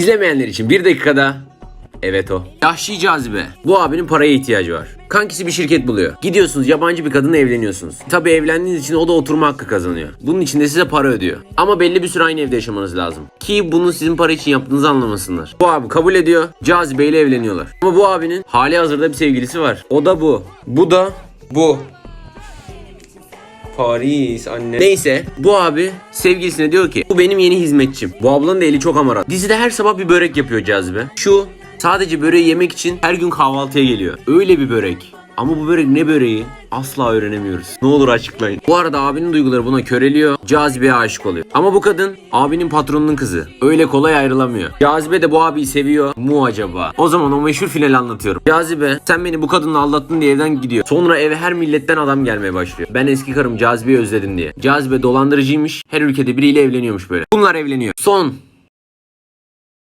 İzlemeyenler için bir dakikada Evet o. Yahşi cazibe. Bu abinin paraya ihtiyacı var. Kankisi bir şirket buluyor. Gidiyorsunuz yabancı bir kadınla evleniyorsunuz. Tabii evlendiğiniz için o da oturma hakkı kazanıyor. Bunun için de size para ödüyor. Ama belli bir süre aynı evde yaşamanız lazım. Ki bunu sizin para için yaptığınızı anlamasınlar. Bu abi kabul ediyor. Cazibe ile evleniyorlar. Ama bu abinin hali hazırda bir sevgilisi var. O da bu. Bu da bu. Paris anne. Neyse bu abi sevgilisine diyor ki bu benim yeni hizmetçim. Bu ablanın da eli çok amarat. Dizide her sabah bir börek yapıyor cazibe. Şu sadece böreği yemek için her gün kahvaltıya geliyor. Öyle bir börek. Ama bu börek ne böreği? Asla öğrenemiyoruz. Ne olur açıklayın. Bu arada abinin duyguları buna köreliyor. Cazibe'ye aşık oluyor. Ama bu kadın abinin patronunun kızı. Öyle kolay ayrılamıyor. Cazibe de bu abiyi seviyor mu acaba? O zaman o meşhur finali anlatıyorum. Cazibe sen beni bu kadınla aldattın diye evden gidiyor. Sonra eve her milletten adam gelmeye başlıyor. Ben eski karım Cazibe'yi özledim diye. Cazibe dolandırıcıymış. Her ülkede biriyle evleniyormuş böyle. Bunlar evleniyor. Son